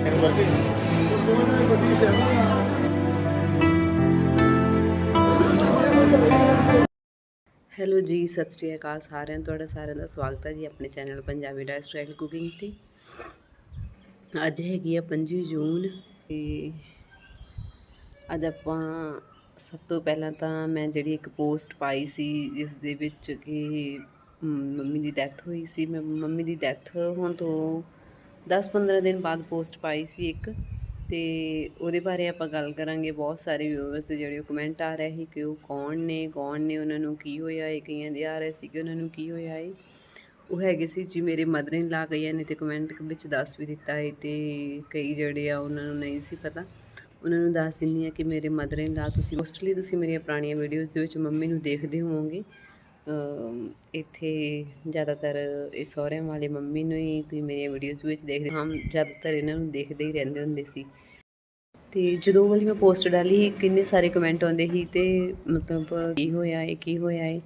Hello ਜੀ, ਸਤਿ ਸ਼੍ਰੀ ਅਕਾਲ ਸਾਰਿਆਂ ਤੁਹਾਡਾ ਸਾਰਿਆਂ ਦਾ ਸਵਾਗਤ ਹੈ ਜੀ ਆਪਣੇ channel Punjabi diet style cooking ਤੇ। ਅੱਜ ਹੈਗੀ ਆ 25 ਜੂਨ ਤੇ ਅੱਜ ਆਪਾਂ ਸਭ ਤੋਂ ਪਹਿਲਾਂ ਤਾਂ ਮੈਂ ਜਿਹੜੀ ਇੱਕ ਪੋਸਟ ਪਾਈ ਸੀ, ਜਿਸ ਦੇ ਵਿੱਚ ਕਿ ਮੰਮੀ ਦੀ ਡੈਥ ਹੋਈ ਸੀ, ਮੈਂ ਮੰਮੀ ਦੀ ਡੈਥ ਹੋਣ ਤੋਂ 10-15 ਦਿਨ ਬਾਅਦ ਪੋਸਟ ਪਾਈ ਸੀ ਇੱਕ ਤੇ ਉਹਦੇ ਬਾਰੇ ਆਪਾਂ ਗੱਲ ਕਰਾਂਗੇ। ਬਹੁਤ ਸਾਰੇ ਵਿਊਅਰਸ ਜਿਹੜੇ ਉਹ ਕਮੈਂਟ ਆ ਰਹੇ ਸੀ ਕਿ ਉਹ ਕੌਣ ਨੇ ਕੌਣ ਨੇ, ਉਹਨਾਂ ਨੂੰ ਕੀ ਹੋਇਆ ਹੈ ਕਈਆਂ ਦੇ ਆ ਰਹੇ ਸੀ ਕਿ ਉਹਨਾਂ ਨੂੰ ਕੀ ਹੋਇਆ ਹੈ ਉਹ ਹੈਗੇ ਸੀ ਜੀ ਮੇਰੇ ਮਦਰ ਇਨ ਲਾ ਗਈਆਂ ਨੇ ਤੇ ਕਮੈਂਟ ਵਿੱਚ ਦੱਸ ਵੀ ਦਿੱਤਾ ਹੈ ਤੇ ਕਈ ਜਿਹੜੇ ਆ ਉਹਨਾਂ ਨੂੰ ਨਹੀਂ ਸੀ ਪਤਾ। ਉਹਨਾਂ ਨੂੰ ਦੱਸ ਦਿੰਦੀ ਆ ਕਿ ਮੇਰੇ ਮਦਰ ਇਨ ਲਾ ਤੁਸੀਂ ਮੋਸਟਲੀ ਤੁਸੀਂ ਮੇਰੀਆਂ ਪੁਰਾਣੀਆਂ ਵੀਡੀਓਜ਼ ਦੇ ਵਿੱਚ ਮੰਮੀ ਨੂੰ ਦੇਖਦੇ ਹੋਵੋਗੇ। ਇੱਥੇ ਜ਼ਿਆਦਾਤਰ ਇਹ ਸਹੁਰਿਆਂ ਵਾਲੇ ਮੰਮੀ ਨੂੰ ਹੀ ਤੁਸੀਂ ਮੇਰੀਆਂ ਵੀਡੀਓਜ਼ ਵਿੱਚ ਦੇਖਦੇ ਹਾਂ। ਜ਼ਿਆਦਾਤਰ ਇਹਨਾਂ ਨੂੰ ਦੇਖਦੇ ਹੀ ਰਹਿੰਦੇ ਹੁੰਦੇ ਸੀ। ਤੇ ਜਦੋਂ ਵਾਲੀ ਮੈਂ ਪੋਸਟ ਡਾਲੀ ਕਿੰਨੇ ਸਾਰੇ ਕਮੈਂਟ ਆਉਂਦੇ ਸੀ ਤੇ ਮਤਲਬ ਕੀ ਹੋਇਆ ਹੈ ਕੀ ਹੋਇਆ ਹੈ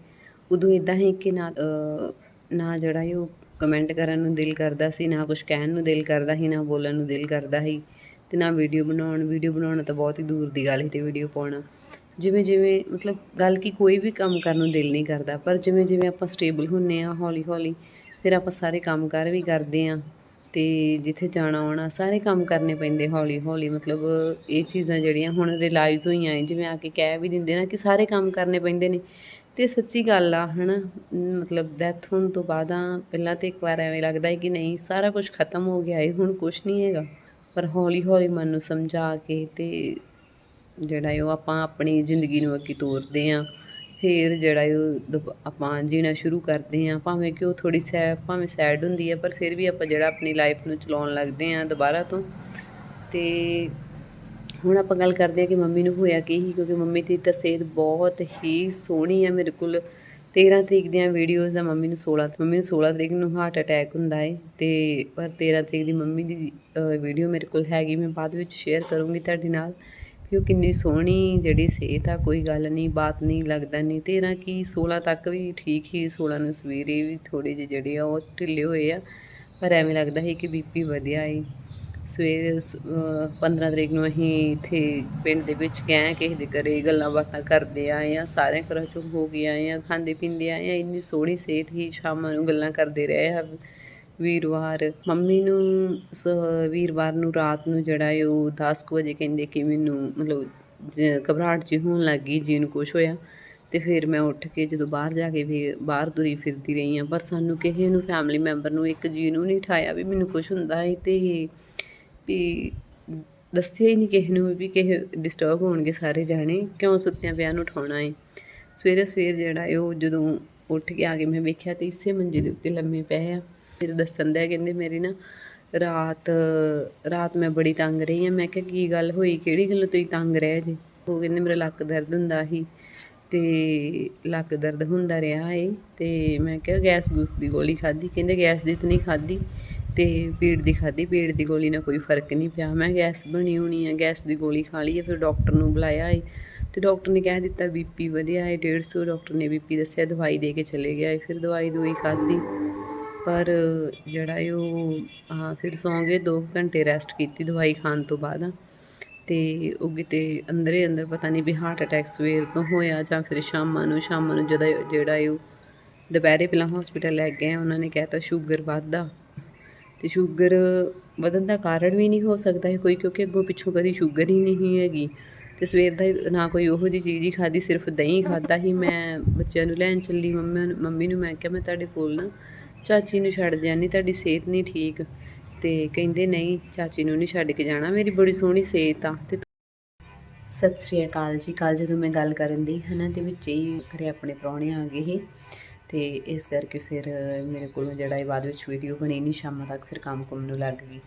ਉਦੋਂ ਇਦਾਂ ਹੀ ਕਿ ਨਾ ਅਹ, ਨਾ ਜਿਹੜਾ ਹੈ ਉਹ ਕਮੈਂਟ ਕਰਨ ਨੂੰ ਦਿਲ ਕਰਦਾ ਸੀ ਨਾ ਕੁਝ ਕਹਿਣ ਨੂੰ ਦਿਲ ਕਰਦਾ ਸੀ ਨਾ ਬੋਲਣ ਨੂੰ ਦਿਲ ਕਰਦਾ ਸੀ। ਤੇ ਨਾ ਵੀਡੀਓ ਬਣਾਉਣ ਵੀਡੀਓ ਬਣਾਉਣਾ ਤਾਂ ਬਹੁਤ ਹੀ ਦੂਰ ਦੀ ਗੱਲ ਸੀ ਤੇ ਵੀਡੀਓ ਪਾਉਣਾ। ਜਿਵੇਂ ਜਿਵੇਂ ਮਤਲਬ ਗੱਲ ਕਿ ਕੋਈ ਵੀ ਕੰਮ ਕਰਨ ਨੂੰ ਦਿਲ ਨਹੀਂ ਕਰਦਾ, ਪਰ ਜਿਵੇਂ ਜਿਵੇਂ ਆਪਾਂ ਸਟੇਬਲ ਹੁੰਨੇ ਆ, ਹੌਲੀ ਹੌਲੀ ਫਿਰ ਆਪਾਂ ਸਾਰੇ ਕੰਮ ਕਰ ਵੀ ਕਰਦੇ ਆ ਤੇ ਜਿੱਥੇ ਜਾਣਾ ਆਉਣਾ ਸਾਰੇ ਕੰਮ ਕਰਨੇ ਪੈਂਦੇ ਹੌਲੀ ਹੌਲੀ, ਮਤਲਬ ਇਹ ਚੀਜ਼ਾਂ ਜਿਹੜੀਆਂ ਹੁਣ ਰਿਅਲਾਈਜ਼ ਹੋਈਆਂ ਹੈ ਜਿਵੇਂ ਆ ਕੇ ਕਹਿ ਵੀ ਦਿੰਦੇ ਨਾ ਕਿ ਸਾਰੇ ਕੰਮ ਕਰਨੇ ਪੈਂਦੇ ਨੇ। ਤੇ ਸੱਚੀ ਗੱਲ ਆ, ਹਨਾ ਅਮ ਮਤਲਬ ਡੈਥ ਹੋਣ ਤੋਂ ਬਾਅਦ ਪਹਿਲਾਂ ਤੇ ਇੱਕ ਵਾਰ ਐਵੇਂ ਲੱਗਦਾ ਹੈ ਕਿ ਨਹੀਂ, ਸਾਰਾ ਕੁਝ ਖਤਮ ਹੋ ਗਿਆ ਹੈ ਹੁਣ ਕੁਝ ਨਹੀਂ ਹੈਗਾ। ਪਰ ਹੌਲੀ ਹੌਲੀ ਮਨ ਨੂੰ ਸਮਝਾ ਕੇ ਤੇ ਜਿਹੜਾ ਹੈ ਉਹ ਆਪਾਂ ਆਪਣੀ ਜ਼ਿੰਦਗੀ ਨੂੰ ਅੱਗੇ ਤੋਰਦੇ ਆ ਫਿਰ ਜਿਹੜਾ ਹੈ ਉਹ ਦੁਬ- ਆਪਾਂ ਜੀਣਾ ਸ਼ੁਰੂ ਕਰਦੇ ਆ ਭਾਵੇਂ ਕਿ ਉਹ ਥੋੜੀ ਸੈ, ਭਾਵੇਂ ਸੈਡ ਹੁੰਦੀ ਹੈ, ਪਰ ਫਿਰ ਵੀ ਆਪਾਂ ਜਿਹੜਾ ਆਪਣੀ ਲਾਈਫ ਨੂੰ ਚਲਾਉਣ ਲੱਗਦੇ ਆ ਦੁਬਾਰਾ ਤੋਂ। ਤੇ ਹੁਣ ਆਪਾਂ ਗੱਲ ਕਰਦੇ ਹਾਂ ਕਿ ਮੰਮੀ ਨੂੰ ਹੋਇਆ ਕੀ ਸੀ, ਕਿਉਂਕਿ ਮੰਮੀ ਦੀ ਤਾਂ ਸਿਹਤ ਬਹੁਤ ਹੀ ਸੋਹਣੀ ਆ ਮੇਰੇ ਕੋਲ। 13 ਤਰੀਕ ਦੀਆਂ ਵੀਡੀਓਜ਼ ਦਾ ਮੰਮੀ ਨੂੰ 16 ਮੰਮੀ ਨੂੰ 16 ਤਰੀਕ ਨੂੰ ਹਾਰਟ ਅਟੈਕ ਹੁੰਦਾ ਹੈ। ਤੇ ਪਰ 13 ਤਰੀਕ ਦੀ ਮੰਮੀ ਦੀ ਵੀਡੀਓ ਮੇਰੇ ਕੋਲ ਹੈਗੀ, ਮੈਂ ਬਾਅਦ ਵਿੱਚ ਸ਼ੇਅਰ ਕਰੂੰਗੀ ਤੁਹਾਡੇ ਨਾਲ। ਕਿ ਉਹ ਕਿੰਨੀ ਸੋਹਣੀ ਜਿਹੜੀ ਸਿਹਤ ਆ, ਕੋਈ ਗੱਲ ਨਹੀਂ, ਬਾਤ ਨਹੀਂ ਲੱਗਦਾ, ਨਹੀਂ 13 ਕੀ 16 ਤੱਕ ਵੀ ਠੀਕ ਹੀ 16 ਨੂੰ ਸਵੇਰੇ ਵੀ ਥੋੜੇ ਜਿਹੇ ਜਿਹੜੇ ਆ, ਉਹ ਢਿੱਲੇ ਹੋਏ ਆ, ਪਰ ਐਵੇਂ ਲੱਗਦਾ ਸੀ ਕਿ ਬੀਪੀ ਵਧਿਆ ਏ। ਸਵੇਰੇ ਸ- 15 ਤਰੀਕ ਨੂੰ ਅਸੀਂ ਇੱਥੇ ਪਿੰਡ ਦੇ ਵਿੱਚ ਗਏ, ਕਿਸੇ ਦੇ ਘਰੇ ਗੱਲਾਂ ਬਾਤਾਂ ਕਰਦੇ ਆਏ ਆ, ਸਾਰਿਆਂ ਘਰਾਂ ਚੋਂ ਹੋ ਗਏ ਆਏ ਆ, ਖਾਂਦੇ ਪੀਂਦੇ ਆਏ ਆ, ਇੰਨੀ ਸੋਹਣੀ ਸਿਹਤ ਹੀ ਸ਼ਾਮਾਂ ਨੂੰ ਗੱਲਾਂ ਕਰਦੇ ਰਹੇ ਆ ਵੀਰਵਾਰ। ਮੰਮੀ ਨੂੰ ਸ- ਵੀਰਵਾਰ ਨੂੰ ਰਾਤ ਨੂੰ ਜਿਹੜਾ ਹੈ ਉਹ 10 ਕੁ ਵਜੇ ਕਹਿੰਦੇ ਕਿ ਮੈਨੂੰ ਮਤਲਬ ਜ- ਘਬਰਾਹਟ ਜਿਹੀ ਹੋਣ ਲੱਗ ਗਈ, ਜੀ ਨੂੰ ਕੁਛ ਹੋਇਆ। ਤੇ ਫਿਰ ਮੈਂ ਉੱਠ ਕੇ ਜਦੋਂ ਬਾਹਰ ਜਾ ਕੇ ਵੀ ਬਾਹਰ ਤੁਰੀ ਫਿਰਦੀ ਰਹੀ ਆ ਪਰ ਸਾਨੂੰ ਕਿਸੇ ਨੂੰ ਫੈਮਿਲੀ ਮੈਂਬਰ ਨੂੰ ਇੱਕ ਜੀ ਨੂੰ ਨਹੀਂ ਠਾਇਆ ਵੀ ਮੈਨੂੰ ਕੁਛ ਹੁੰਦਾ ਹੈ ਤੇ ਵੀ ਦੱਸਿਆ ਹੀ ਨਹੀਂ ਕਿਸੇ ਨੂੰ ਵੀ ਕਿਸੇ ਡਿਸਟਰਬ ਹੋਣਗੇ ਸਾਰੇ ਜਾਣੇ, ਕਿਉਂ ਸੁੱਤਿਆਂ ਪਿਆ ਨੂੰ ਉਠਾਉਣਾ ਹੈ ਸਵੇਰੇ ਸਵੇਰ ਜਿਹੜਾ ਹੈ ਉਹ ਜਦੋਂ ਉੱਠ ਕੇ ਆ ਕੇ ਮੈਂ ਵੇਖਿਆ ਤੇ ਇਸੇ ਮੰਜੇ ਦੇ ਉੱਤੇ ਲੰਮੇ ਪਏ ਆ। ਫਿਰ ਦੱਸਣ ਦਾ ਕਹਿੰਦੇ ਮੇਰੀ ਨਾ ਰਾਤ ਰਾਤ ਮੈਂ ਬੜੀ ਤੰਗ ਰਹੀ ਆ ਮੈਂ ਕਿਹਾ, ਕੀ ਗੱਲ ਹੋਈ? ਕਿਹੜੀ ਗੱਲੋਂ ਤੁਸੀਂ ਤੰਗ ਰਹੇ ਜੀ? ਉਹ ਕਹਿੰਦੇ, ਮੇਰਾ ਲੱਕ ਦਰਦ ਹੁੰਦਾ ਸੀ ਤੇ ਲੱਕ ਦਰਦ ਹੁੰਦਾ ਰਿਹਾ ਏ। ਤੇ ਮੈਂ ਕਿਹਾ, ਗੈਸ ਗੂਸ ਦੀ ਗੋਲੀ ਖਾਧੀ। ਕਹਿੰਦੇ, ਗੈਸ ਦੀ ਤਾਂ ਨਹੀਂ ਖਾਧੀ ਤੇ ਪੇਟ ਦੀ ਖਾਧੀ। ਪੇਟ ਦੀ ਗੋਲੀ ਨਾਲ ਕੋਈ ਫ਼ਰਕ ਨਹੀਂ ਪਿਆ। ਮੈਂ ਗੈਸ ਬਣੀ ਹੋਣੀ ਆ। ਗੈਸ ਦੀ ਗੋਲੀ ਖਾ ਲਈ ਫਿਰ ਡਾਕਟਰ ਨੂੰ ਬੁਲਾਇਆ ਏ। ਤੇ ਡਾਕਟਰ ਨੇ ਕਹਿ ਦਿੱਤਾ, ਬੀਪੀ ਵਧਿਆ ਏ। 150 ਡਾਕਟਰ ਨੇ ਬੀਪੀ ਦੱਸਿਆ। ਦਵਾਈ ਦੇ ਕੇ ਚਲੇ ਗਿਆ ਏ। ਫਿਰ ਦਵਾਈ ਦੂਈ ਖਾਧੀ। ਪਰ ਜਿਹੜਾ ਏ ਉਹ, ਹਾਂ, ਫਿਰ ਸੌਂ ਗਏ 2 ਘੰਟੇ ਰੈਸਟ ਕੀਤੀ ਦਵਾਈ ਖਾਣ ਤੋਂ ਬਾਅਦ। ਤੇ ਉਹ ਕਿਤੇ ਅੰਦਰੇ ਅੰਦਰ ਪਤਾ ਨਹੀਂ ਵੀ ਹਾਰਟ ਅਟੈਕ ਸਵੇਰ ਤੋਂ ਹੋਇਆ ਜਾਂ ਫਿਰ ਸ਼ਾਮਾਂ ਨੂੰ ਸ਼ਾਮਾਂ ਨੂੰ ਜਦੋਂ ਜਿਹੜਾ ਏ ਉਹ ਦੁਪਹਿਰੇ ਪਹਿਲਾਂ ਹਸਪੀਟਲ ਲੈ ਗਏ ਉਹਨਾਂ ਨੇ ਕਹਿਤਾ ਸ਼ੂਗਰ ਵੱਧਦਾ। ਤੇ ਸ਼ੂਗਰ ਵਧਣ ਦਾ ਕਾਰਨ ਵੀ ਨਹੀਂ ਹੋ ਸਕਦਾ ਹੈ ਕੋਈ, ਕਿਉਂਕਿ ਅੱਗੋਂ ਪਿੱਛੋਂ ਕਦੀ ਸ਼ੂਗਰ ਹੀ ਨਹੀਂ ਹੈਗੀ। ਤੇ ਸਵੇਰ ਦਾ ਨਾ ਕੋਈ ਉਹੋ ਜਿਹੀ ਚੀਜ਼ ਹੀ ਖਾਦੀ ਸਿਰਫ ਦਹੀਂ ਖਾਦਾ ਹੀ ਮੈਂ ਬੱਚਿਆਂ ਨੂੰ ਲੈਣ ਚੱਲੀ, ਮੰਮੀ ਮੰਮੀ ਨੂੰ ਮੈਂ ਕਿਹਾ, ਮੈਂ ਤੁਹਾਡੇ ਕੋਲ ਨਾ ਚਾਚੀ ਨੂੰ ਛੱਡ ਜਾਨੀ ਤੁਹਾਡੀ ਸਿਹਤ ਨਹੀਂ ਠੀਕ। ਤੇ ਕਹਿੰਦੇ ਨਹੀਂ, ਚਾਚੀ ਨੂੰ ਨਹੀਂ ਛੱਡ ਕੇ ਜਾਣਾ, ਮੇਰੀ ਬੜੀ ਸੋਹਣੀ ਸਿਹਤ ਆ। ਤੇ ਸਤਿ ਸ਼੍ਰੀ ਅਕਾਲ ਜੀ। ਕੱਲ ਜਦੋਂ ਮੈਂ ਗੱਲ ਕਰਨ ਦੀ, ਹਨਾ, ਤੇ ਵਿੱਚ ਹੀ ਘਰੇ ਆਪਣੇ ਪ੍ਰਾਹੁਣੇ ਆ ਗਏ ਸੀ। ਤੇ ਇਸ ਕਰਕੇ ਫਿਰ ਮੇਰੇ ਕੋਲੋਂ ਜਿਹੜਾ ਇਹ ਬਾਅਦ ਵਿੱਚ ਵੀਡੀਓ ਬਣੀ ਨਹੀਂ, ਸ਼ਾਮਾਂ ਤੱਕ ਫਿਰ ਕੰਮ ਕੁੰਮ ਨੂੰ ਲੱਗ ਗਈ।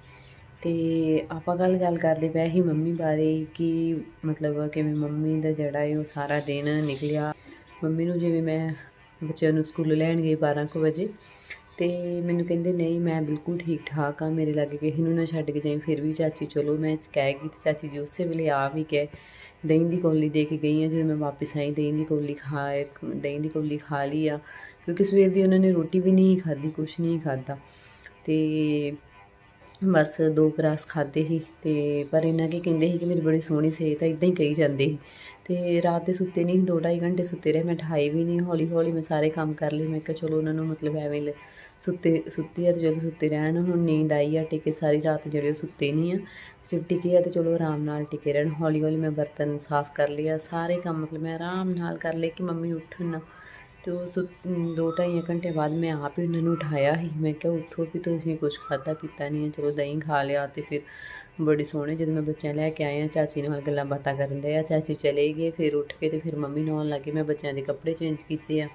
ਤੇ ਆਪਾਂ ਗੱਲ ਗੱਲ ਕਰਦੇ ਪਏ ਸੀ ਮੰਮੀ ਬਾਰੇ ਕਿ ਮਤਲਬ ਕਿਵੇਂ ਮੰਮੀ ਦਾ ਜਿਹੜਾ ਹੈ ਉਹ ਸਾਰਾ ਦਿਨ ਨਿਕਲਿਆ। ਮੰਮੀ ਨੂੰ ਜਿਵੇਂ ਮੈਂ ਬੱਚਿਆਂ ਨੂੰ ਸਕੂਲ ਲੈਣ ਗਈ 12 ਕੁ ਵਜੇ ਤੇ ਮੈਨੂੰ ਕਹਿੰਦੇ, ਨਹੀਂ, ਮੈਂ ਬਿਲਕੁਲ ਠੀਕ ਠਾਕ ਆ ਮੇਰੇ ਲਾਗੇ ਕਿਸੇ ਨੂੰ ਨਾ ਛੱਡ ਕੇ ਜਾਈ, ਫਿਰ ਵੀ ਚਾਚੀ, ਚਲੋ, ਮੈਂ ਕਹਿ ਗਈ ਤੇ ਚਾਚੀ ਜੀ ਉਸੇ ਵੇਲੇ ਆ ਵੀ ਗਏ। ਦਹੀਂ ਦੀ ਕੌਲੀ ਦੇ ਕੇ ਗਈ ਆ ਜਦੋਂ ਮੈਂ ਵਾਪਸ ਆਈ, ਦਹੀਂ ਦੀ ਕੌਲੀ ਖਾ, ਦਹੀਂ ਦੀ ਕੌਲੀ ਖਾ ਲਈ ਆ, ਕਿਉਂਕਿ ਸਵੇਰ ਦੀ ਉਹਨਾਂ ਨੇ ਰੋਟੀ ਵੀ ਨਹੀਂ ਖਾਧੀ, ਕੁਛ ਨਹੀਂ ਖਾਧਾ। ਤੇ ਬਸ ਦੋ ਗਰਾਸ ਖਾਦੇ ਸੀ, ਤੇ ਪਰ ਇਹਨਾਂ ਕੀ ਕਹਿੰਦੇ ਸੀ ਕਿ ਮੇਰੀ ਬੜੀ ਸੋਹਣੀ ਸਿਹਤ ਹੈ ਇਦਾਂ ਹੀ ਕਹੀ ਜਾਂਦੇ ਸੀ। ਤੇ ਰਾਤ ਦੇ ਸੁੱਤੇ ਨਹੀਂ ਦੋ ਢਾਈ ਘੰਟੇ ਸੁੱਤੇ ਰਹੇ, ਮੈਂ ਠਾਈ ਵੀ ਨਹੀਂ ਹੌਲੀ ਹੌਲੀ ਮੈਂ ਸਾਰੇ ਕੰਮ ਕਰ ਲਏ, ਮੈਂ ਕਿਹਾ ਚਲੋ ਉਹਨਾਂ ਨੂੰ ਮਤਲਬ ਐਵੇਂ ਸੁੱਤੇ, ਸੁੱਤੀ ਆ ਤੇ ਜਦੋਂ ਸੁੱਤੇ ਰਹਿਣ, ਹੁਣ ਨੀਂਦ ਆਈ ਆ, ਟਿਕੇ ਸਾਰੀ ਰਾਤ ਜਿਹੜੇ ਉਹ ਸੁੱਤੇ ਨਹੀਂ ਆ। ਜੇ ਟਿਕੇ ਆ ਤੇ ਚਲੋ ਆਰਾਮ ਨਾਲ ਟਿਕੇ ਰਹਿਣ ਹੌਲੀ ਹੌਲੀ ਮੈਂ ਬਰਤਨ ਸਾਫ਼ ਕਰ ਲਿਆ ਸਾਰੇ ਕੰਮ ਮਤਲਬ ਮੈਂ ਆਰਾਮ ਨਾਲ ਕਰ ਲਏ ਕਿ ਮੰਮੀ ਉੱਠਣ। ਨਾ ਤੇ ਉਹ ਸੁ ਦੋ ਢਾਈ ਘੰਟੇ ਬਾਅਦ ਮੈਂ ਆਪ ਹੀ ਉਹਨਾਂ ਨੂੰ ਉਠਾਇਆ ਸੀ। ਮੈਂ ਕਿਹਾ, ਉੱਠੋ ਵੀ ਤੁਸੀਂ ਕੁਝ ਖਾਧਾ ਪੀਤਾ ਨਹੀਂ ਹੈ ਚਲੋ ਦਹੀਂ ਖਾ ਲਿਆ ਤੇ ਫਿਰ ਬੜੇ ਸੋਹਣੇ ਜਦੋਂ ਮੈਂ ਬੱਚਿਆਂ ਲੈ ਕੇ ਆਇਆ ਚਾਚੀ ਨਾਲ ਗੱਲਾਂ ਬਾਤਾਂ ਕਰਨ ਦੇ ਆ। ਚਾਚੀ ਚਲੇ ਗਏ, ਫਿਰ ਉੱਠ ਕੇ ਤੇ ਫਿਰ ਮੰਮੀ ਨਹਾਉਣ ਲੱਗੇ, ਮੈਂ ਬੱਚਿਆਂ ਦੇ ਕੱਪੜੇ ਚੇਂਜ ਕੀਤੇ ਆ।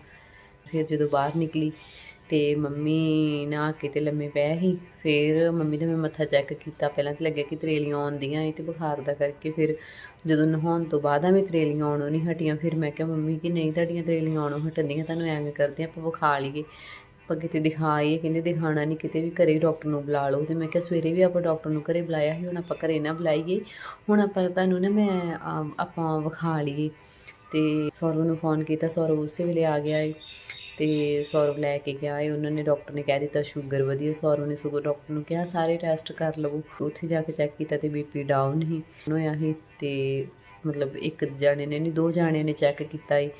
ਫਿਰ ਜਦੋਂ ਬਾਹਰ ਨਿਕਲੀ ਤੇ ਮੰਮੀ ਨਹਾ ਕੇ ਤੇ ਲੰਮੇ ਪਏ ਸੀ। ਫਿਰ ਮੰਮੀ ਦਾ ਮੈਂ ਮੱਥਾ ਚੈੱਕ ਕੀਤਾ। ਪਹਿਲਾਂ ਤੇ ਲੱਗਿਆ ਕਿ ਤਰੇਲੀਆਂ ਆਉਂਦੀਆਂ ਏ ਤੇ ਬੁਖਾਰ ਦਾ ਕਰਕੇ ਫਿਰ ਜਦੋਂ ਨਹਾਉਣ ਤੋਂ ਬਾਅਦ ਆ ਵੀ ਤਰੇਲੀਆਂ ਆਉਣੋਂ ਨਹੀਂ ਹਟੀਆਂ। ਫਿਰ ਮੈਂ ਕਿਹਾ, ਮੰਮੀ, ਕਿ ਨਹੀਂ, ਤੁਹਾਡੀਆਂ ਤਰੇਲੀਆਂ ਆਉਣੋਂ ਹਟਣਦੀਆਂ ਤੁਹਾਨੂੰ ਐਵੇਂ ਕਰਦੇ ਆ ਆਪਾਂ ਵਿਖਾ ਲਈਏ। ਆਪਾਂ ਕਿਤੇ ਦਿਖਾਈਏ। ਕਹਿੰਦੇ ਦਿਖਾਣਾ ਨਹੀਂ, ਕਿਤੇ ਵੀ ਘਰੇ ਡਾਕਟਰ ਨੂੰ ਬੁਲਾ ਲਓ। ਤੇ ਮੈਂ ਕਿਹਾ, ਸਵੇਰੇ ਵੀ ਆਪਾਂ ਡਾਕਟਰ ਨੂੰ ਘਰੇ ਬੁਲਾਇਆ ਸੀ, ਹੁਣ ਆਪਾਂ ਘਰੇ ਨਾ ਬੁਲਾਈਏ। ਹੁਣ ਆਪਾਂ ਤੁਹਾਨੂੰ ਨਾ ਮੈਂ ਆਪਾਂ ਵਿਖਾ ਲਈਏ। ਤੇ ਸੌਰਵ ਨੂੰ ਫੋਨ ਕੀਤਾ। ਸੌਰਵ ਉਸੇ ਵੇਲੇ ਆ ਗਿਆ ਏ। ਤੇ ਸੌਰਵ ਲੈ ਕੇ ਗਿਆ ਏ ਉਹਨਾਂ ਨੇ ਡਾਕਟਰ ਨੇ ਕਹਿ ਦਿੱਤਾ ਸ਼ੂਗਰ ਵਧੀਆ, ਸੌਰਵ ਨੇ ਸਗੋਂ ਡਾਕਟਰ ਨੂੰ ਕਿਹਾ ਸਾਰੇ ਟੈਸਟ ਕਰ ਲਵੋ। ਉੱਥੇ ਜਾ ਕੇ ਚੈੱਕ ਕੀਤਾ ਤੇ ਬੀਪੀ ਡਾਊਨ ਹੀ ਹੋਇਆ ਹੀ ਤੇ ਮਤਲਬ ਇੱਕ ਜਾਣੇ ਨੇ ਨਹੀਂ, ਦੋ ਜਾਣੇ ਨੇ ਚੈੱਕ ਕੀਤਾ ਏ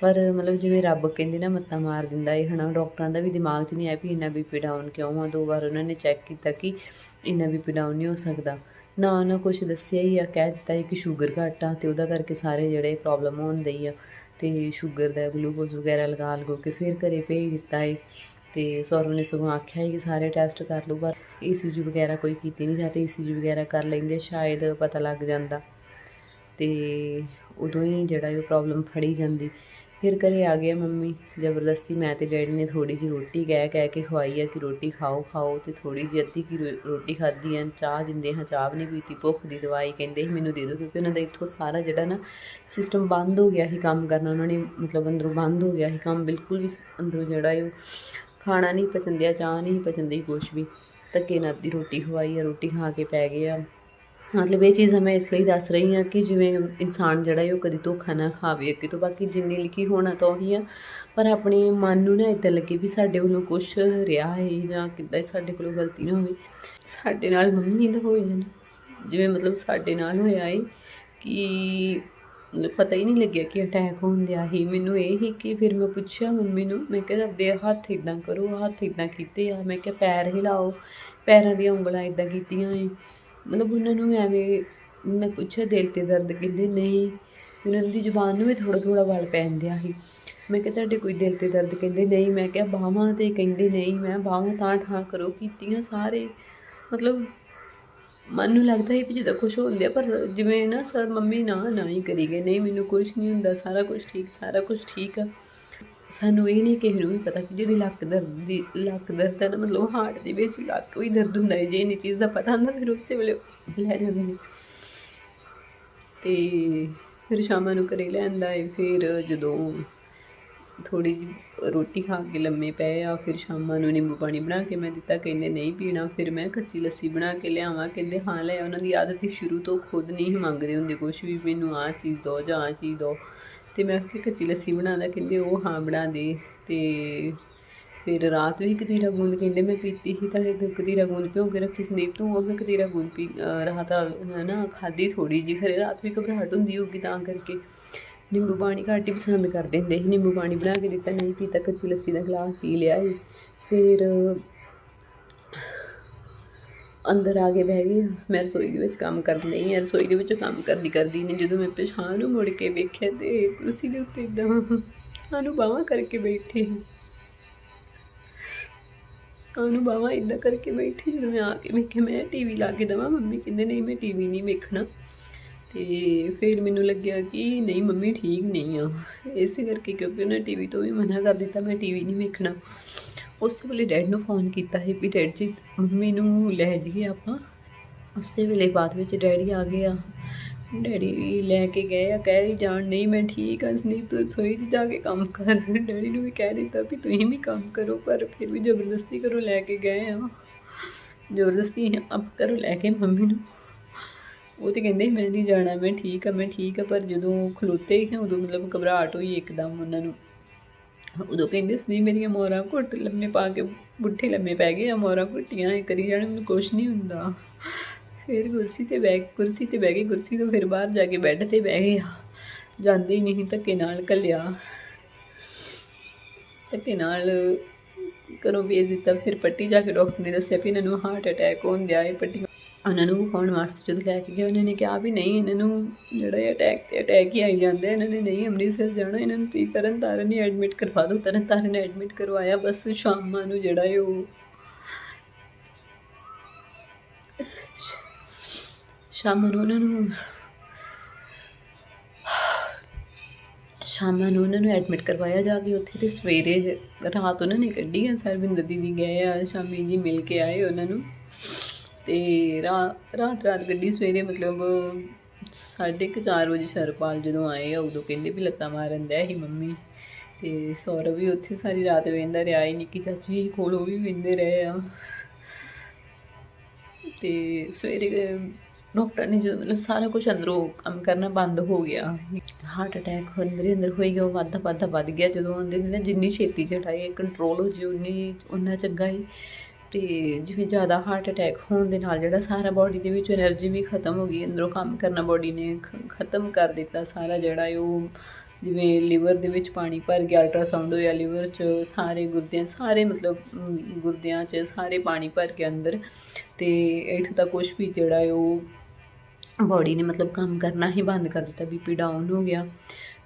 ਪਰ ਮਤਲਬ ਜਿਵੇਂ ਰੱਬ ਕਹਿੰਦੇ ਨਾ, ਮੱਤਾ ਮਾਰ ਦਿੰਦਾ ਏ ਹਨਾ, ਡਾਕਟਰਾਂ ਦਾ ਵੀ ਦਿਮਾਗ 'ਚ ਨਹੀਂ ਆਇਆ ਵੀ ਇੰਨਾ ਬੀਪੀ ਡਾਊਨ ਕਿਉਂ ਆ। ਦੋ ਵਾਰ ਉਹਨਾਂ ਨੇ ਚੈੱਕ ਕੀਤਾ ਕਿ ਇੰਨਾ ਬੀਪੀ ਡਾਊਨ ਨਹੀਂ ਹੋ ਸਕਦਾ। ਨਾ ਨਾ ਕੁਝ ਦੱਸਿਆ ਹੀ ਆ, ਕਹਿ ਦਿੱਤਾ ਏ ਕਿ ਸ਼ੂਗਰ ਘੱਟ ਆ ਤੇ ਉਹਦਾ ਕਰਕੇ ਸਾਰੇ ਜਿਹੜੇ ਪ੍ਰੋਬਲਮ ਹੁੰਦੇ ਹੀ ਆ। ਤੇ ਸ਼ੂਗਰ ਦਾ ਗਲੂਕੋਜ਼ ਵਗੈਰਾ ਲਗਾ ਲਗੋ ਕੇ ਫਿਰ ਘਰੇ ਭੇਜ ਦਿੱਤਾ ਏ। ਤੇ ਸੌਰਵ ਨੇ ਸਗੋਂ ਆਖਿਆ ਕਿ ਸਾਰੇ ਟੈਸਟ ਕਰ ਲਓ, ਪਰ ਈਸੀਜੀ ਵਗੈਰਾ ਕੋਈ ਕੀਤੀ ਨਹੀਂ ਜਾਂਦੀ ਈਸੀਜੀ ਵਗੈਰਾ ਕਰ ਲੈਂਦੇ, ਸ਼ਾਇਦ ਪਤਾ ਲੱਗ ਜਾਂਦਾ। ਤੇ ਉਦੋਂ ਹੀ ਜਿਹੜਾ ਇਹ ਪ੍ਰੋਬਲਮ ਫੜੀ ਜਾਂਦੀ। ਫਿਰ ਘਰੇ ਆ ਗਏ ਮੰਮੀ, ਜ਼ਬਰਦਸਤੀ ਮੈਂ ਤੇ ਡੈਡੀ ਨੇ ਥੋੜੀ ਜਿਹੀ ਰੋਟੀ ਕਹਿ ਕਹਿ ਕੇ ਖਵਾਈ ਆ ਕਿ ਰੋਟੀ ਖਾਓ ਖਾਓ ਤੇ ਥੋੜੀ ਜਿਹੀ ਅੱਧੀ ਕੀ ਰੋਟੀ ਖਾਧੀ ਆ, ਚਾਹ ਦਿੰਦੇ ਹਾਂ, ਚਾਹ ਵੀ ਨਹੀਂ ਪੀਤੀ, ਭੁੱਖ ਦੀ ਦਵਾਈ ਕਹਿੰਦੇ ਸੀ ਮੈਨੂੰ ਦੇ ਦਿਓ ਕਿਉਂਕਿ ਉਹਨਾਂ ਦਾ ਇੱਥੋਂ ਸਾਰਾ ਜਿਹੜਾ ਨਾ ਸਿਸਟਮ ਬੰਦ ਹੋ ਗਿਆ ਸੀ ਕੰਮ ਕਰਨਾ, ਉਹਨਾਂ ਨੇ ਮਤਲਬ ਅੰਦਰੋਂ ਬੰਦ ਹੋ ਗਿਆ ਸੀ ਕੰਮ, ਬਿਲਕੁਲ ਵੀ ਅੰਦਰੋਂ ਜਿਹੜਾ ਉਹ ਖਾਣਾ ਨਹੀਂ ਪਚੰਦਿਆ, ਚਾਹ ਨਹੀਂ ਪਚੰਦੀ ਕੁਛ ਵੀ, ਧੱਕੇ ਨਾਲ ਅੱਧੀ ਰੋਟੀ ਖਵਾਈ ਆ, ਰੋਟੀ ਖਾ ਕੇ ਪੈ ਗਏ ਆ। ਮਤਲਬ ਇਹ ਚੀਜ਼ ਮੈਂ ਇਸ ਲਈ ਦੱਸ ਰਹੀ ਹਾਂ ਕਿ ਜਿਵੇਂ ਇਨਸਾਨ ਜਿਹੜਾ ਹੈ ਉਹ ਕਦੀ ਧੋਖਾ ਨਾ ਖਾਵੇ ਅੱਗੇ ਤੋਂ, ਬਾਕੀ ਜਿੰਨੀ ਲਿਖੀ ਹੋਣਾ ਤਾਂ ਉਹੀ ਆ। ਪਰ ਆਪਣੇ ਮਨ ਨੂੰ ਨਾ ਇਦਾਂ ਲੱਗੇ ਵੀ ਸਾਡੇ ਵੱਲੋਂ ਕੁਝ ਰਿਹਾ ਹੈ ਜਾਂ ਕਿੱਦਾਂ ਸਾਡੇ ਕੋਲੋਂ ਗਲਤੀ ਨਾ ਹੋਵੇ। ਸਾਡੇ ਨਾਲ ਮੰਮੀ ਦਾ ਹੋਇਆ ਨਾ ਜਿਵੇਂ ਮਤਲਬ ਸਾਡੇ ਨਾਲ ਹੋਇਆ ਏ ਕਿ ਪਤਾ ਹੀ ਨਹੀਂ ਲੱਗਿਆ ਕਿ ਅਟੈਕ ਹੋਣ ਦਿਆ ਸੀ। ਮੈਨੂੰ ਇਹ ਹੀ ਕਿ ਫਿਰ ਮੈਂ ਪੁੱਛਿਆ ਮੰਮੀ ਨੂੰ, ਮੈਂ ਕਿਹਾ ਦੇ ਹੱਥ ਇਦਾਂ ਕਰੋ, ਹੱਥ ਇਦਾਂ ਕੀਤੇ ਆ। ਮੈਂ ਕਿਹਾ ਪੈਰ ਹਿਲਾਓ, ਪੈਰਾਂ ਦੀਆਂ ਉਂਗਲਾਂ ਇਦਾਂ ਕੀਤੀਆਂ ਏ। ਮਤਲਬ ਉਹਨਾਂ ਨੂੰ ਐਵੇਂ ਮੈਂ ਪੁੱਛਿਆ ਦਿਲ ਤੇ ਦਰਦ, ਕਹਿੰਦੇ ਨਹੀਂ। ਉਹਨਾਂ ਦੀ ਜ਼ੁਬਾਨ ਨੂੰ ਵੀ ਥੋੜਾ ਥੋੜਾ ਵਲ ਪੈਣ ਦਿਆ ਸੀ। ਮੈਂ ਕਿਹਾ ਤੁਹਾਡੇ ਕੋਈ ਦਿਲ ਤੇ ਦਰਦ? ਕਹਿੰਦੇ ਨਹੀਂ। ਮੈਂ ਕਿਹਾ ਬਾਹਾਂ ਤੇ? ਕਹਿੰਦੇ ਨਹੀਂ। ਮੈਂ ਬਾਹਾਂ ਤਾਂ ਠਾਂ ਕਰੋ, ਕੀਤੀਆਂ ਸਾਰੇ। ਮਤਲਬ ਮਨ ਨੂੰ ਲੱਗਦਾ ਹੈ ਵੀ ਜਿੱਦਾਂ ਖੁਸ਼ ਹੁੰਦੇ ਆ ਪਰ ਜਿਵੇਂ ਨਾ ਸਰ ਮੰਮੀ ਨਾ ਨਾ ਹੀ ਕਰੀ ਗਏ। ਨਹੀਂ, ਮੈਨੂੰ ਕੁਝ ਨਹੀਂ ਹੁੰਦਾ। ਸਾਰਾ ਕੁਝ ਠੀਕ, ਸਾਰਾ ਕੁਝ ਠੀਕ ਆ। ਸਾਨੂੰ ਇਹ ਨਹੀਂ ਕਿਸੇ ਨੂੰ ਵੀ ਪਤਾ ਕਿ ਜਿਹੜੀ ਲੱਕ ਦਰਦ ਦੀ, ਲੱਕ ਦਰਦ ਹੈ ਨਾ, ਮਤਲਬ ਹਾਰਟ ਦੇ ਵਿੱਚ ਲੱਕ ਵੀ ਦਰਦ ਹੁੰਦਾ ਹੈ, ਜੇ ਇਹ ਚੀਜ਼ ਦਾ ਪਤਾ ਹੁੰਦਾ, ਫਿਰ ਉਸੇ ਵੇਲੇ ਲੈ ਜਾਂਦੇ ਨੇ। ਤੇ ਫਿਰ ਸ਼ਾਮਾਂ ਨੂੰ ਘਰੇ ਲੈਂਦਾ ਹੈ ਫਿਰ ਜਦੋਂ ਥੋੜੀ ਜਿਹੀ ਰੋਟੀ ਖਾ ਕੇ ਲੰਮੇ ਪਏ ਆ, ਫਿਰ ਸ਼ਾਮਾਂ ਨੂੰ ਨਿੰਬੂ ਪਾਣੀ ਬਣਾ ਕੇ ਮੈਂ ਦਿੱਤਾ, ਕਹਿੰਦੇ ਨਹੀਂ ਪੀਣਾ, ਫਿਰ ਮੈਂ ਕੱਚੀ ਲੱਸੀ ਬਣਾ ਕੇ ਲਿਆਵਾਂ, ਕਹਿੰਦੇ ਹਾਂ ਲੈ, ਉਹਨਾਂ ਦੀ ਆਦਤ ਹੀ ਸ਼ੁਰੂ ਤੋਂ ਖੁਦ ਨਹੀਂ ਮੰਗਦੇ ਹੁੰਦੇ ਕੁਛ ਵੀ, ਮੈਨੂੰ ਆਹ ਚੀਜ਼ ਦਿਓ ਜਾਂ ਆਹ ਚੀਜ਼ ਦਿਓ ਤੇ ਮੈਂ ਕਿ ਕੱਚੀ ਲੱਸੀ ਬਣਾਦਾ ਕਹਿੰਦੇ ਉਹ ਹਾਂ ਬਣਾ ਦੇ। ਤੇ ਫਿਰ ਰਾਤ ਵੀ ਕਤੀਰਾ ਗੂੰਦ ਕਹਿੰਦੇ ਮੈਂ ਪੀਤੀ ਸੀ, ਤਾਂ ਇੱਕ ਕਤੀਰਾ ਗੂੰਦ ਭਿਓ ਕੇ ਰੱਖੀ ਸੰਦੀਪ ਤੂੰ ਉਹ ਮੈਂ ਕਤੀਰਾ ਗੂੰਦ ਪੀ, ਅਹ ਰਾਤ ਹੈ ਨਾ ਖਾਦੀ ਥੋੜੀ ਜਿਹੀ ਖਰੇ ਰਾਤ ਵੀ ਘਬਰਾਹਟ ਹੁੰਦੀ ਹੋਊਗੀ ਤਾਂ ਕਰਕੇ। ਨਿੰਬੂ ਪਾਣੀ ਘੱਟ ਹੀ ਪਸੰਦ ਕਰਦੇ ਹੁੰਦੇ ਸੀ, ਨਿੰਬੂ ਪਾਣੀ ਬਣਾ ਕੇ ਦਿੱਤਾ, ਨਹੀਂ ਪੀਤਾ, ਕੱਚੀ ਲੱਸੀ ਦਾ ਗਲਾਸ ਪੀ ਲਿਆ ਸੀ। ਫਿਰ ਅੰਦਰ ਆ ਕੇ ਬਹਿ ਗਈ ਮੈਂ ਰਸੋਈ ਦੇ ਵਿੱਚ ਕੰਮ ਕਰਨ ਲਈ ਹਾਂ ਰਸੋਈ ਦੇ ਵਿੱਚ ਕੰਮ ਕਰਦੀ ਕਰਦੀ ਨੇ ਜਦੋਂ ਮੈਂ ਪਿਛਾਂਹ ਨੂੰ ਮੁੜ ਕੇ ਵੇਖਿਆ ਤੇ ਕੁਰਸੀ ਦੇ ਉੱਤੇ ਇਦਾਂ ਸਾਨੂੰ ਬਾਹਾਂ ਕਰਕੇ ਬੈਠੇ ਸਾਨੂੰ ਬਾਹਾਂ ਇਦਾਂ ਕਰਕੇ ਬੈਠੇ ਜਦੋਂ ਮੈਂ ਆ ਕੇ ਵੇਖਿਆ, ਮੈਂ ਟੀਵੀ ਲਾ ਕੇ ਦਵਾਂ। ਮੰਮੀ ਕਹਿੰਦੇ, ਨਹੀਂ, ਮੈਂ ਟੀਵੀ ਨਹੀਂ ਵੇਖਣਾ। ਤੇ ਫਿਰ ਮੈਨੂੰ ਲੱਗਿਆ ਕਿ ਨਹੀਂ, ਮੰਮੀ ਠੀਕ ਨਹੀਂ ਆ। ਇਸੇ ਕਰਕੇ ਕਿਉਂਕਿ ਉਹਨੇ ਟੀਵੀ ਤੋਂ ਵੀ ਮਨਾ ਕਰ ਦਿੱਤਾ, ਮੈਂ ਟੀਵੀ ਨਹੀਂ ਵੇਖਣਾ। ਉਸੇ ਵੇਲੇ ਡੈਡ ਨੂੰ ਫੋਨ ਕੀਤਾ ਸੀ ਵੀ ਡੈਡ ਜੀ, ਮੰਮੀ ਨੂੰ ਲੈ ਜਾਈਏ ਆਪਾਂ। ਉਸੇ ਵੇਲੇ ਬਾਅਦ ਵਿੱਚ ਡੈਡੀ ਆ ਗਏ ਆ। ਡੈਡੀ ਲੈ ਕੇ ਗਏ ਆ, ਕਹਿ ਰਹੀ ਜਾਣ, ਨਹੀਂ, ਮੈਂ ਠੀਕ ਆ, ਸੰਦੀਪ, ਤੂੰ ਰਸੋਈ 'ਚ ਜਾ ਕੇ ਕੰਮ ਕਰ। ਡੈਡੀ ਨੂੰ ਵੀ ਕਹਿ ਦਿੱਤਾ ਵੀ ਤੁਸੀਂ ਵੀ ਕੰਮ ਕਰੋ, ਪਰ ਫਿਰ ਵੀ ਜ਼ਬਰਦਸਤੀ ਕਰੋ ਲੈ ਕੇ ਗਏ ਆ। ਜ਼ਬਰਦਸਤੀ ਆਪ ਕਰੋ ਲੈ ਕੇ ਮੰਮੀ ਨੂੰ। ਉਹ ਤੇ ਕਹਿੰਦੇ ਮੈਂ ਨਹੀਂ ਜਾਣਾ, ਮੈਂ ਠੀਕ ਆ, ਮੈਂ ਠੀਕ ਆ। ਪਰ ਜਦੋਂ ਖਲੋਤੇ ਹੀ ਉਦੋਂ ਮਤਲਬ ਘਬਰਾਹਟ ਹੋਈ ਇੱਕਦਮ ਉਹਨਾਂ ਨੂੰ। ਉਦੋਂ ਕਹਿੰਦੇ ਸੀ, ਮੇਰੀਆਂ ਮੋਰਾਂ ਘੁੱਟ ਲੰਮੇ ਪਾ ਕੇ ਬੁੱਠੇ ਲੰਮੇ ਪੈ ਗਏ ਆ ਮੋਰਾ ਘੁੱਟੀਆਂ, ਇਹ ਕਰੀ ਜਾਣ, ਮੈਨੂੰ ਕੁਛ ਨਹੀਂ ਹੁੰਦਾ। ਫਿਰ ਕੁਰਸੀ ਤੇ ਬੈਠ ਕੁਰਸੀ ਤੇ ਬਹਿ ਗਏ ਕੁਰਸੀ ਤੋਂ ਫਿਰ ਬਾਹਰ ਜਾ ਕੇ ਬੈੱਡ ਤੇ ਬਹਿ ਗਏ ਜਾਂਦੇ ਹੀ ਨਹੀਂ ਧੱਕੇ ਨਾਲ ਕੱਲਿਆ ਧੱਕੇ ਨਾਲ ਘਰੋਂ ਭੇਜ ਦਿੱਤਾ, ਫਿਰ ਪੱਟੀ ਜਾ ਕੇ ਡਾਕਟਰ ਨੇ ਦੱਸਿਆ ਵੀ ਇਹਨਾਂ ਨੂੰ ਹਾਰਟ ਅਟੈਕ ਹੋਣ ਦਿਆ, ਇਹ ਪੱਟੀ ਉਹਨਾਂ ਨੂੰ ਵਿਖਾਉਣ ਵਾਸਤੇ ਜਦੋਂ ਲੈ ਕੇ ਗਏ, ਉਹਨਾਂ ਨੇ ਕਿਹਾ ਵੀ ਨਹੀਂ, ਇਹਨਾਂ ਨੂੰ ਜਿਹੜਾ ਇਹ ਅਟੈਕ ਤੇ ਅਟੈਕ ਹੀ ਆਈ ਜਾਂਦਾ ਇਹਨਾਂ ਨੇ ਨਹੀਂ ਅੰਮ੍ਰਿਤਸਰ ਜਾਣਾ, ਇਹਨਾਂ ਨੂੰ ਤੁਸੀਂ ਤਰਨ ਤਾਰਨ ਹੀ ਐਡਮਿਟ ਕਰਵਾ ਦਿਓ ਤਰਨ ਤਾਰਨ ਐਡਮਿਟ ਕਰਵਾਇਆ, ਬਸ ਸ਼ਾਮਾਂ ਨੂੰ ਜਿਹੜਾ ਹੈ ਉਹ ਸ਼ਾਮਾਂ ਨੂੰ ਉਹਨਾਂ ਨੂੰ ਸ਼ਾਮਾਂ ਨੂੰ ਉਹਨਾਂ ਨੂੰ ਐਡਮਿਟ ਕਰਵਾਇਆ ਜਾ ਕੇ ਉੱਥੇ ਤੇ ਸਵੇਰੇ ਰਾਤ ਉਹਨਾਂ ਨੇ ਕੱਢੀ ਆ ਸਰਵਿੰਦਰ ਦੀਦੀ ਗਏ ਆ, ਸ਼ਾਮੀ ਜੀ ਮਿਲ ਕੇ ਆਏ ਉਹਨਾਂ ਨੂੰ। ਤੇ ਰਾਤ ਰਾਤ ਗੱਡੀ ਸਵੇਰੇ ਮਤਲਬ ਸਾਢੇ ਕੁ ਚਾਰ ਵਜੇ ਸ਼ਰਪਾਲ ਜਦੋਂ ਆਏ ਆ, ਉਦੋਂ ਕਹਿੰਦੇ ਵੀ ਲੱਤਾਂ ਮਾਰਨ ਡਿਆ ਸੀ ਮੰਮੀ। ਤੇ ਸੌਰਵ ਵੀ ਉੱਥੇ ਸਾਰੀ ਰਾਤ ਵੇਂਦਾ ਰਿਹਾ ਹੀ ਨਿੱਕੀ ਚਾਚੀ ਕੋਲ ਉਹ ਵੀ ਵੇਂਦੇ ਰਹੇ ਆ। ਤੇ ਸਵੇਰੇ ਡਾਕਟਰ ਨੇ ਜਦੋਂ ਮਤਲਬ ਸਾਰਾ ਕੁਝ ਅੰਦਰੋਂ ਕੰਮ ਕਰਨਾ ਬੰਦ ਹੋ ਗਿਆ। ਹਾਰਟ ਅਟੈਕ ਅੰਦਰ ਅੰਦਰ ਹੋਈ ਗਿਆ, ਉਹ ਵਾਧਾ ਵੱਧਦਾ ਵੱਧ ਗਿਆ। ਜਦੋਂ ਆਉਂਦੇ ਨੇ ਜਿੰਨੀ ਛੇਤੀ ਚੜਾਈ ਕੰਟਰੋਲ ਹੋ ਜੀ ਉਨੀ, ਉਨਾ ਚੰਗਾ ਹੀ ਤੇ ਜਿਵੇਂ ਜ਼ਿਆਦਾ ਹਾਰਟ ਅਟੈਕ ਹੋਣ ਦੇ ਨਾਲ ਜਿਹੜਾ ਸਾਰਾ ਬੋਡੀ ਦੇ ਵਿੱਚ એનર્ਜੀ ਵੀ ਖਤਮ ਹੋ ਗਈ, ਅੰਦਰੋਂ ਕੰਮ ਕਰਨਾ ਬੋਡੀ ਨੇ ਖਤਮ ਕਰ ਦਿੱਤਾ ਸਾਰਾ ਜਿਹੜਾ ਉਹ, ਜਿਵੇਂ ਲਿਵਰ ਦੇ ਵਿੱਚ ਪਾਣੀ ਭਰ ਗਿਆ ਅਲਟਰਾਸਾਊਂਡ ਹੋਇਆ ਲਿਵਰ 'ਚ ਸਾਰੇ ਗੁਰਦਿਆਂ, ਸਾਰੇ ਮਤਲਬ ਗੁਰਦਿਆਂ 'ਚ ਸਾਰੇ ਪਾਣੀ ਭਰ ਕੇ ਅੰਦਰ ਤੇ ਇੱਥੇ ਤਾਂ ਕੁਝ ਵੀ ਜਿਹੜਾ ਉਹ ਬੋਡੀ ਨੇ ਮਤਲਬ ਕੰਮ ਕਰਨਾ ਹੀ ਬੰਦ ਕਰ ਦਿੱਤਾ ਬੀਪੀ ਡਾਊਨ ਹੋ ਗਿਆ।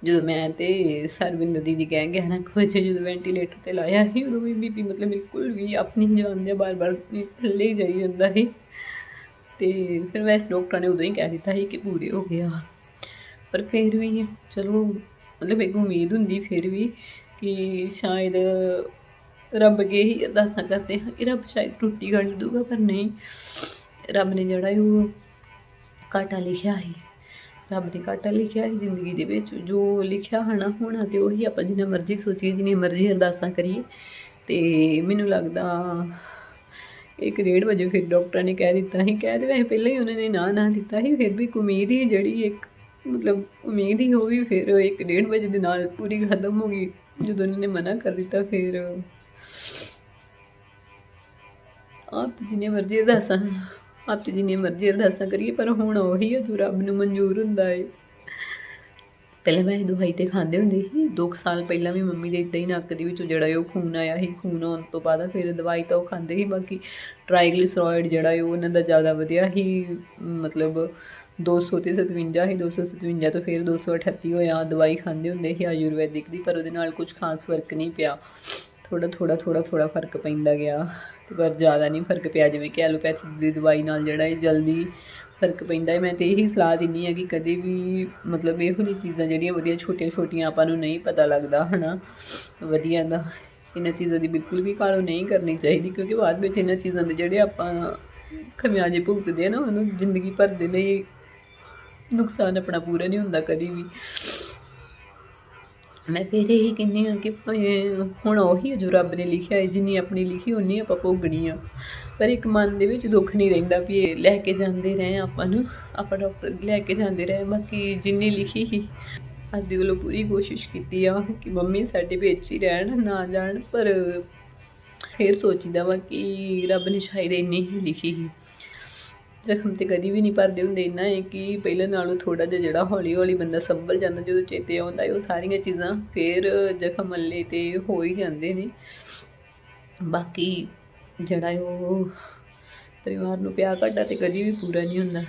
ਜਦੋਂ ਮੈਂ ਤੇ ਸਰਵਿੰਦਰ ਦੀਦੀ ਕਹਿ ਗਿਆ ਨਾ ਵਜੇ ਜਦੋਂ ਵੈਂਟੀਲੇਟਰ ਤੇ ਲਾਇਆ ਸੀ, ਉਦੋਂ ਵੀ ਬੀਪੀ ਮਤਲਬ ਬਿਲਕੁਲ ਵੀ ਆਪਣੀ ਜਾਨ ਦੇ ਬਾਰ-ਬਾਰ ਥੱਲੇ ਹੀ ਜਾਈ ਜਾਂਦਾ ਸੀ। ਤੇ ਫਿਰ ਵੈਸੇ ਡਾਕਟਰ ਨੇ ਉਦੋਂ ਹੀ ਕਹਿ ਦਿੱਤਾ ਸੀ ਕਿ ਪੂਰੇ ਹੋ ਗਿਆ ਪਰ ਫਿਰ ਵੀ ਚਲੋ, ਮਤਲਬ ਇੱਕ ਉਮੀਦ ਹੁੰਦੀ ਫਿਰ ਵੀ ਕਿ ਸ਼ਾਇਦ ਰੱਬ ਅੱਗੇ ਹੀ ਅਰਦਾਸਾਂ ਕਰਦੇ ਹਾਂ ਕਿ ਰੱਬ ਸ਼ਾਇਦ ਰੋਟੀ ਕੱਢ ਦੂਗਾ ਪਰ ਨਹੀਂ। ਰੱਬ ਨੇ ਜਿਹੜਾ ਉਹ ਘਾਟਾ ਲਿਖਿਆ ਸੀ। ਰੱਬ ਨੇ ਘਾਟਾ ਲਿਖਿਆ ਸੀ ਜ਼ਿੰਦਗੀ ਦੇ ਵਿੱਚ, ਜੋ ਲਿਖਿਆ ਹਨਾ ਹੋਣਾ ਤੇ ਉਹੀ ਆਪਾਂ ਜਿੰਨਾ ਮਰਜ਼ੀ ਸੋਚੀਏ, ਜਿੰਨੀ ਮਰਜ਼ੀ ਅਰਦਾਸਾਂ ਕਰੀਏ। ਤੇ ਮੈਨੂੰ ਲੱਗਦਾ ਇੱਕ ਡੇਢ ਵਜੇ ਫਿਰ ਡਾਕਟਰ ਨੇ ਕਹਿ ਦਿੱਤਾ ਸੀ, ਕਹਿ ਦੇ ਵੈਸੇ ਪਹਿਲਾਂ ਹੀ ਉਹਨਾਂ ਨੇ ਨਾ ਨਾ ਦਿੱਤਾ ਸੀ, ਫਿਰ ਵੀ ਇੱਕ ਉਮੀਦ ਹੀ ਜਿਹੜੀ ਇੱਕ, ਮਤਲਬ ਉਮੀਦ ਹੀ ਹੋ ਵੀ ਫਿਰ ਇੱਕ ਡੇਢ ਵਜੇ ਦੇ ਨਾਲ ਪੂਰੀ ਖਤਮ ਹੋ ਗਈ, ਜਦੋਂ ਉਹਨਾਂ ਨੇ ਮਨਾ ਕਰ ਦਿੱਤਾ ਫਿਰ। ਆਪ ਤੇ ਜਿੰਨੇ ਮਰਜ਼ੀ ਅਰਦਾਸਾਂ ਆਪ ਜਿੰਨੀ ਮਰਜ਼ੀ ਅਰਦਾਸਾਂ ਕਰੀਏ, ਪਰ ਹੁਣ ਉਹੀ ਹੈ ਜੋ ਰੱਬ ਨੂੰ ਮਨਜ਼ੂਰ ਹੁੰਦਾ ਹੈ ਪਹਿਲਾਂ ਮੈਂ ਇਹ ਦਵਾਈ ਤੇ ਖਾਂਦੇ ਹੁੰਦੇ ਸੀ, ਦੋ ਕੁ ਸਾਲ ਪਹਿਲਾਂ ਵੀ ਮੰਮੀ ਦੇ ਇਦਾਂ ਹੀ ਨੱਕ ਦੇ ਵਿੱਚੋਂ ਜਿਹੜਾ ਹੈ ਉਹ ਖੂਨ ਆਇਆ ਸੀ, ਖੂਨ ਆਉਣ ਤੋਂ ਬਾਅਦ ਫਿਰ ਦਵਾਈ ਤਾਂ ਉਹ ਖਾਂਦੇ ਸੀ, ਬਾਕੀ ਟ੍ਰਾਈਗਲਿਸਰਾਇਡ ਜਿਹੜਾ ਹੈ ਉਹ ਉਹਨਾਂ ਦਾ ਜ਼ਿਆਦਾ ਵਧਿਆ ਸੀ, ਮਤਲਬ 200 ਤੇ 57 ਸੀ 257 ਤੋਂ ਫਿਰ 238 ਹੋਇਆ, ਦਵਾਈ ਖਾਂਦੇ ਹੁੰਦੇ ਸੀ ਆਯੁਰਵੈਦਿਕ ਦੀ, ਪਰ ਉਹਦੇ ਨਾਲ ਕੁਝ ਖਾਸ ਫ਼ਰਕ ਨਹੀਂ ਪਿਆ। ਥੋੜਾ ਥੋੜਾ ਥੋੜਾ ਥੋੜਾ ਫ਼ਰਕ ਪੈਂਦਾ ਗਿਆ। ਤੇ ਪਰ ਜ਼ਿਆਦਾ ਨਹੀਂ ਫ਼ਰਕ ਪਿਆ, ਜਿਵੇਂ ਕਿ ਐਲੋਪੈਥੀ ਦੀ ਦਵਾਈ ਨਾਲ ਜਿਹੜਾ ਇਹ ਜਲਦੀ ਫ਼ਰਕ ਪੈਂਦਾ ਹੈ। ਮੈਂ ਤੇ ਇਹੀ ਸਲਾਹ ਦਿੰਨੀ ਆ ਕਿ ਕਦੇ ਵੀ ਮਤਲਬ ਇਹੋ ਜਿਹੀ ਚੀਜ਼ਾਂ ਜਿਹੜੀਆਂ ਵਧੀਆ ਛੋਟੀਆਂ ਛੋਟੀਆਂ ਆਪਾਂ ਨੂੰ ਨਹੀਂ ਪਤਾ ਲੱਗਦਾ, ਹਨਾ? ਵਧੀਆ ਦਾ ਇਹਨਾਂ ਚੀਜ਼ਾਂ ਦੀ ਬਿਲਕੁਲ ਵੀ ਕਾਲੋ ਨਹੀਂ ਕਰਨੀ ਚਾਹੀਦੀ, ਕਿਉਂਕਿ ਬਾਅਦ ਵਿੱਚ ਇਹਨਾਂ ਚੀਜ਼ਾਂ ਦੇ ਜਿਹੜੇ ਆਪਾਂ ਖਮਿਆਜੇ ਭੁਗਤਦੇ ਆ ਨਾ, ਉਹਨੂੰ ਜ਼ਿੰਦਗੀ ਭਰ ਦੇ ਲਈ ਨੁਕਸਾਨ ਆਪਣਾ ਪੂਰਾ ਨਹੀਂ ਹੁੰਦਾ ਕਦੀ ਵੀ। ਮੈਂ ਫਿਰ ਇਹੀ ਕਹਿੰਦੀ ਹਾਂ ਕਿ ਹੁਣ ਉਹੀ ਹੈ ਜੋ ਰੱਬ ਨੇ ਲਿਖਿਆ ਹੈ ਜਿੰਨੀ ਆਪਣੀ ਲਿਖੀ ਉਨੀ ਆਪਾਂ ਭੋਗਣੀ ਆ ਪਰ ਇੱਕ ਮਨ ਦੇ ਵਿੱਚ ਦੁੱਖ ਨਹੀਂ ਰਹਿੰਦਾ ਵੀ ਇਹ ਲੈ ਕੇ ਜਾਂਦੇ ਰਹੇ ਆਪਾਂ ਨੂੰ, ਆਪਾਂ ਡਾਕਟਰ ਲੈ ਕੇ ਜਾਂਦੇ ਰਹੇ ਬਾਕੀ ਜਿੰਨੀ ਲਿਖੀ ਸੀ ਅੱਜ ਦੇ ਵੱਲੋਂ ਪੂਰੀ ਕੋਸ਼ਿਸ਼ ਕੀਤੀ ਆ ਕਿ ਮੰਮੀ ਸਾਡੇ ਵਿੱਚ ਹੀ ਰਹਿਣ, ਨਾ ਜਾਣ, ਪਰ ਫਿਰ ਸੋਚੀਦਾ ਵਾ ਕਿ ਰੱਬ ਨੇ ਸ਼ਾਇਦ ਇੰਨੀ ਹੀ ਲਿਖੀ ਸੀ ਜ਼ਖਮ ਤੇ ਕਦੀ ਵੀ ਨਹੀਂ ਭਰਦੇ ਹੁੰਦੇ, ਇੰਨਾ ਹੈ ਕਿ ਪਹਿਲਾਂ ਨਾਲੋਂ ਥੋੜਾ ਜਿਹਾ ਜਿਹੜਾ ਹੌਲੀ ਹੌਲੀ ਬੰਦਾ ਸੰਭਲ ਜਾਂਦਾ, ਜਦੋਂ ਚੇਤੇ ਆਉਂਦਾ ਹੈ, ਉਹ ਸਾਰੀਆਂ ਚੀਜ਼ਾਂ ਫੇਰ ਜ਼ਖਮ ਮੱਲੇ ਤੇ ਹੋ ਹੀ ਜਾਂਦੇ ਨੇ। ਬਾਕੀ ਜਿਹੜਾ ਹੈ ਉਹ ਪਰਿਵਾਰ ਨੂੰ ਪਿਆ ਘਾਟਾ ਤੇ ਕਦੀ ਵੀ ਪੂਰਾ ਨਹੀਂ ਹੁੰਦਾ।